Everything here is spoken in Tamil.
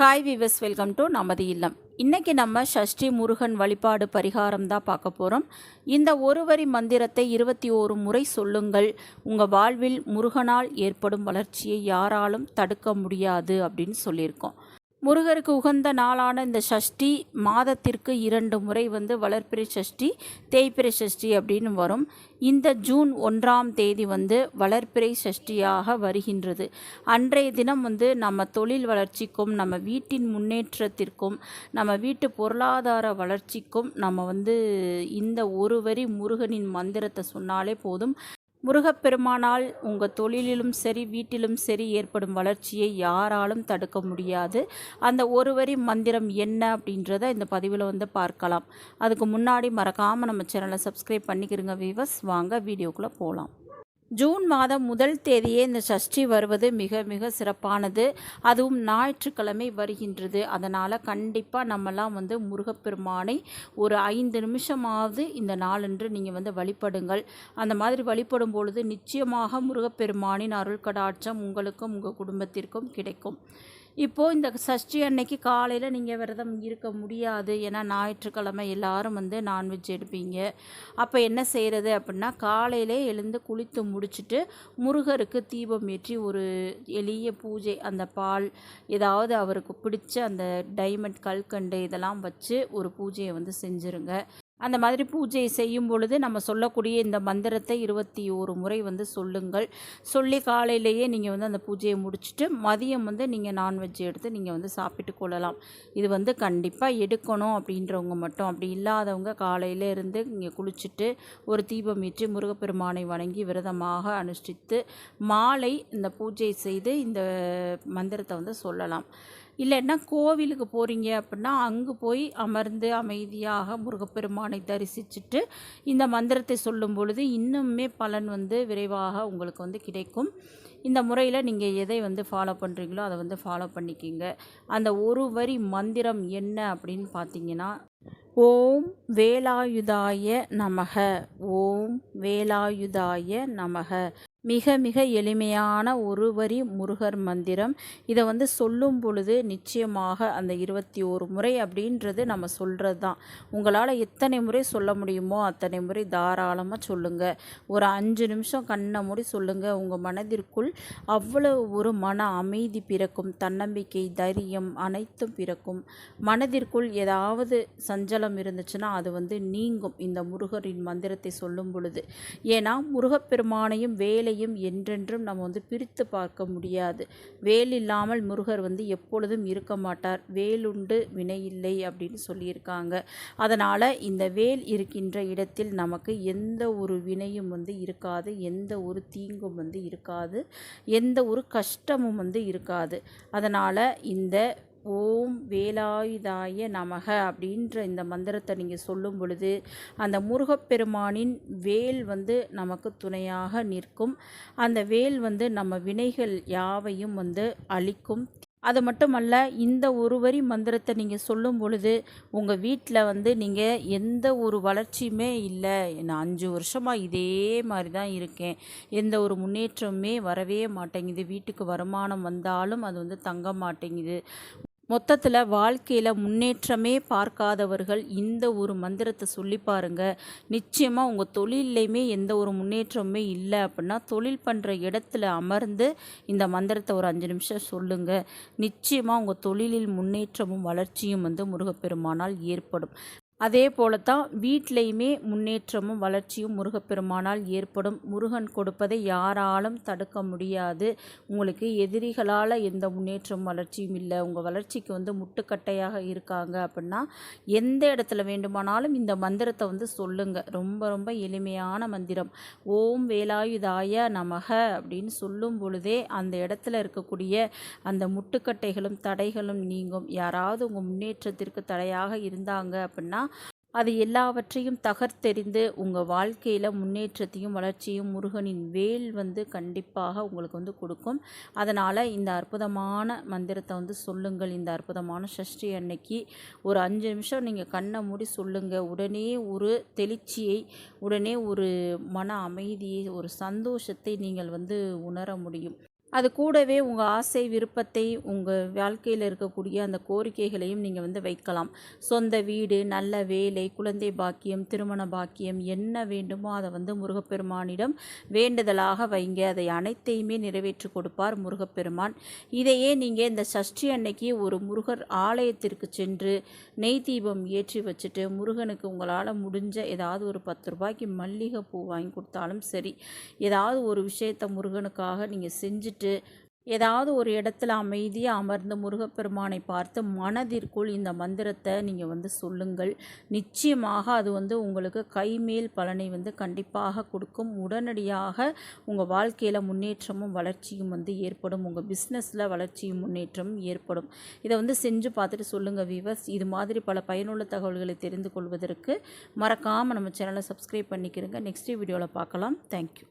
ஹாய் விவஸ் வெல்கம் டு நமது இல்லம். இன்றைக்கி நம்ம ஷஷ்டி முருகன் வழிபாடு பரிகாரம் தான் பார்க்க போகிறோம் இந்த ஒரு வரி மந்திரத்தை இருபத்தி ஓரு முறை சொல்லுங்கள். உங்கள் வாழ்வில் முருகனால் ஏற்படும் வளர்ச்சியை யாராலும் தடுக்க முடியாது அப்படின்னு சொல்லியிருக்கோம். முருகருக்கு உகந்த நாளான இந்த சஷ்டி மாதத்திற்கு இரண்டு முறை வந்து வளர்ப்பிறை சஷ்டி தேய்பிறை சஷ்டி அப்படின்னு வரும். இந்த ஜூன் ஒன்றாம் தேதி வந்து வளர்ப்பிறை சஷ்டியாக வருகின்றது. அன்றைய தினம் வந்து நம்ம தொழில் வளர்ச்சிக்கும் நம்ம வீட்டின் முன்னேற்றத்திற்கும் நம்ம வீட்டு பொருளாதார வளர்ச்சிக்கும் நம்ம வந்து இந்த ஒரு வரி முருகனின் மந்திரத்தை சொன்னாலே போதும். முருகப்பெருமானால் உங்கள் தொழிலிலும் சரி வீட்டிலும் சரி ஏற்படும் வளர்ச்சியை யாராலும் தடுக்க முடியாது. அந்த ஒரு வரி மந்திரம் என்ன அப்படின்றத இந்த பதிவில் வந்து பார்க்கலாம். அதுக்கு முன்னாடி மறக்காமல் நம்ம சேனலை சப்ஸ்கிரைப் பண்ணிக்கிறங்க வீவர்ஸ் வாங்க வீடியோக்குள்ளே போகலாம் ஜூன் மாதம் முதல் தேதியே இந்த சஷ்டி வருவது மிக மிக சிறப்பானது. அதுவும் ஞாயிற்றுக்கிழமை வருகின்றது. அதனால் கண்டிப்பாக நம்மலாம் வந்து முருகப்பெருமானை ஒரு ஐந்து நிமிஷமாவது இந்த நாளன்று நீங்கள் வந்து வழிபடுங்கள். அந்த மாதிரி வழிபடும் பொழுது நிச்சயமாக முருகப்பெருமானின் அருள் கடாட்சம் உங்களுக்கும் உங்கள் குடும்பத்திற்கும் கிடைக்கும். இப்போது இந்த சஷ்டி அன்னைக்கு காலையில் நீங்கள் விரதம் இருக்க முடியாது. ஏன்னா ஞாயிற்றுக்கிழமை எல்லாரும் வந்து நான்வெஜ் எடுப்பீங்க. அப்போ என்ன செய்கிறது அப்படின்னா காலையிலே எழுந்து குளித்து முடிச்சுட்டு முருகருக்கு தீபம் ஏற்றி ஒரு எளிய பூஜை அந்த பால் ஏதாவது அவருக்கு பிடிச்ச அந்த டைமண்ட் கல்கண்டு இதெல்லாம் வச்சு ஒரு பூஜையை வந்து செஞ்சுருங்க. அந்த மாதிரி பூஜையை செய்யும் பொழுது நம்ம சொல்லக்கூடிய இந்த மந்திரத்தை இருபத்தி ஒரு முறை வந்து சொல்லுங்கள். சொல்லி காலையிலேயே நீங்கள் வந்து அந்த பூஜையை முடிச்சுட்டு மதியம் வந்து நீங்கள் நான்வெஜ் எடுத்து நீங்கள் வந்து சாப்பிட்டு கொள்ளலாம். இது வந்து கண்டிப்பாக எடுக்கணும் அப்படின்றவங்க மட்டும். அப்படி இல்லாதவங்க காலையில் இருந்து இங்கே குளிச்சுட்டு ஒரு தீபம் ஏற்றி முருகப்பெருமானை வணங்கி விரதமாக அனுஷ்டித்து மாலை இந்த பூஜை செய்து இந்த மந்திரத்தை வந்து சொல்லலாம். இல்லைன்னா கோவிலுக்கு போகிறீங்க அப்படின்னா அங்கே போய் அமர்ந்து அமைதியாக முருகப்பெருமானை தரிசிச்சுட்டு இந்த மந்திரத்தை சொல்லும் பொழுது இன்னுமே பலன் வந்து விரைவாக உங்களுக்கு வந்து கிடைக்கும். இந்த முறையில் நீங்கள் எதை வந்து ஃபாலோ பண்ணுறீங்களோ அதை வந்து ஃபாலோ பண்ணிக்கிங்க. அந்த ஒரு வரி மந்திரம் என்ன அப்படின்னு பார்த்தீங்கன்னா ஓம் வேலாயுதாய நமக ஓம் வேலாயுதாய நமக. மிக மிக எளிமையான ஒரு வரி முருகர் மந்திரம். இதை வந்து சொல்லும் பொழுது நிச்சயமாக அந்த இருபத்தி ஒரு முறை அப்படின்றது நம்ம சொல்கிறது தான். உங்களால் எத்தனை முறை சொல்ல முடியுமோ அத்தனை முறை தாராளமாக சொல்லுங்கள் ஒரு அஞ்சு நிமிஷம் கண்ணை மூடி சொல்லுங்கள் உங்கள் மனதிற்குள் அவ்வளவு ஒரு மன அமைதி பிறக்கும் தன்னம்பிக்கை தைரியம் அனைத்தும் பிறக்கும். மனதிற்குள் ஏதாவது சஞ்சலம் இருந்துச்சுன்னா அது வந்து நீங்கும் இந்த முருகரின் மந்திரத்தை சொல்லும் பொழுது. ஏன்னா முருகப்பெருமானையும் வேலை வேலையும் என்றென்றும் நம்ம வந்து பிரித்து பார்க்க முடியாது. வேல் இல்லாமல் முருகர் வந்து எப்பொழுதும் இருக்க மாட்டார். வேலுண்டு வினையில்லை அப்படின்னு சொல்லியிருக்காங்க. அதனால் இந்த வேல் இருக்கின்ற இடத்தில் நமக்கு எந்த ஒரு வினையும் வந்து இருக்காது. எந்த ஒரு தீங்கும் வந்து இருக்காது. எந்த ஒரு கஷ்டமும் வந்து இருக்காது. அதனால் இந்த ஓம் வேலாயுதாய நமக அப்படின்ற இந்த மந்திரத்தை நீங்கள் சொல்லும் பொழுது அந்த முருகப்பெருமானின் வேல் வந்து நமக்கு துணையாக நிற்கும். அந்த வேல் வந்து நம்ம வினைகள் யாவையும் வந்து அழிக்கும். அது மட்டுமல்ல இந்த ஒரு வரி மந்திரத்தை நீங்கள் சொல்லும் பொழுது உங்கள் வீட்டில் வந்து நீங்கள் எந்த ஒரு வளர்ச்சியுமே இல்லை. நான் அஞ்சு வருஷமாக இதே மாதிரி தான் இருக்கேன். எந்த ஒரு முன்னேற்றமுமே வரவே மாட்டேங்குது. வீட்டுக்கு வருமானம் வந்தாலும் அது வந்து தங்க மாட்டேங்குது. மொத்தத்தில் வாழ்க்கையில் முன்னேற்றமே பார்க்காதவர்கள் இந்த ஒரு மந்திரத்தை சொல்லி பாருங்க. நிச்சயமாக உங்கள் தொழில்லையுமே எந்த ஒரு முன்னேற்றமுமே இல்லை அப்படின்னா தொழில் பண்ணுற இடத்துல அமர்ந்து இந்த மந்திரத்தை ஒரு அஞ்சு நிமிஷம் சொல்லுங்கள் நிச்சயமாக உங்கள் தொழிலில் முன்னேற்றமும் வளர்ச்சியும் வந்து முருகப்பெருமானால் ஏற்படும். அதே போல தான் வீட்லேயுமே முன்னேற்றமும் வளர்ச்சியும் முருகப்பெருமானால் ஏற்படும். முருகன் கொடுப்பதை யாராலும் தடுக்க முடியாது. உங்களுக்கு எதிரிகளால் எந்த முன்னேற்றமும் வளர்ச்சியும் இல்லை. உங்கள் வளர்ச்சிக்கு வந்து முட்டுக்கட்டையாக இருக்காங்க அப்படின்னா எந்த இடத்துல வேண்டுமானாலும் இந்த மந்திரத்தை வந்து சொல்லுங்கள் ரொம்ப ரொம்ப எளிமையான மந்திரம். ஓம் வேலாயுதாய நமக அப்படின்னு சொல்லும் பொழுதே அந்த இடத்துல இருக்கக்கூடிய அந்த முட்டுக்கட்டைகளும் தடைகளும் நீங்கும். யாராவது உங்கள் முன்னேற்றத்திற்கு தடையாக இருந்தாங்க அப்படின்னா அது எல்லாவற்றையும் தகர்த்தெறிந்து உங்கள் வாழ்க்கையில் முன்னேற்றத்தையும் வளர்ச்சியும் முருகனின் வேல் வந்து கண்டிப்பாக உங்களுக்கு வந்து கொடுக்கும். அதனால் இந்த அற்புதமான மந்திரத்தை வந்து சொல்லுங்கள். இந்த அற்புதமான சஷ்டி அன்னைக்கு ஒரு அஞ்சு நிமிஷம் நீங்கள் கண்ணை மூடி சொல்லுங்கள் உடனே ஒரு தெளிச்சியை உடனே ஒரு மன அமைதியை ஒரு சந்தோஷத்தை நீங்கள் வந்து உணர முடியும். அது கூடவே உங்கள் ஆசை விருப்பத்தை உங்கள் வாழ்க்கையில் இருக்கக்கூடிய அந்த கோரிக்கைகளையும் நீங்கள் வந்து வைக்கலாம். சொந்த வீடு நல்ல வேலை குழந்தை பாக்கியம் திருமண பாக்கியம் என்ன வேண்டுமோ அதை வந்து முருகப்பெருமானிடம் வேண்டுதலாக வைங்க. அதை அனைத்தையுமே நிறைவேற்றி கொடுப்பார் முருகப்பெருமான். இதையே நீங்கள் இந்த சஷ்டி அன்னைக்கு ஒரு முருகர் ஆலயத்திற்கு சென்று நெய் தீபம் ஏற்றி வச்சுட்டு முருகனுக்கு உங்களால் முடிஞ்ச ஏதாவது ஒரு பத்து ரூபாய்க்கு மல்லிகை பூ வாங்கி கொடுத்தாலும் சரி ஏதாவது ஒரு விஷயத்தை முருகனுக்காக நீங்கள் செஞ்சுட்டு ஏதாவது ஒரு இடத்துல அமைதியாக அமர்ந்து முருகப்பெருமானை பார்த்து மனதிற்குள் இந்த மந்திரத்தை நீங்கள் வந்து சொல்லுங்கள். நிச்சயமாக அது வந்து உங்களுக்கு கைமேல் பலனை வந்து கண்டிப்பாக கொடுக்கும். உடனடியாக உங்கள் வாழ்க்கையில் முன்னேற்றமும் வளர்ச்சியும் வந்து ஏற்படும். உங்கள் பிஸ்னஸில் வளர்ச்சியும் முன்னேற்றமும் ஏற்படும். இதை வந்து செஞ்சு பார்த்துட்டு சொல்லுங்கள் விவர்ஸ் இது மாதிரி பல பயனுள்ள தகவல்களை தெரிந்து கொள்வதற்கு மறக்காமல் நம்ம சேனலை சப்ஸ்கிரைப் பண்ணிக்கிறங்க நெக்ஸ்ட் வீடியோவில் பார்க்கலாம். தேங்க்யூ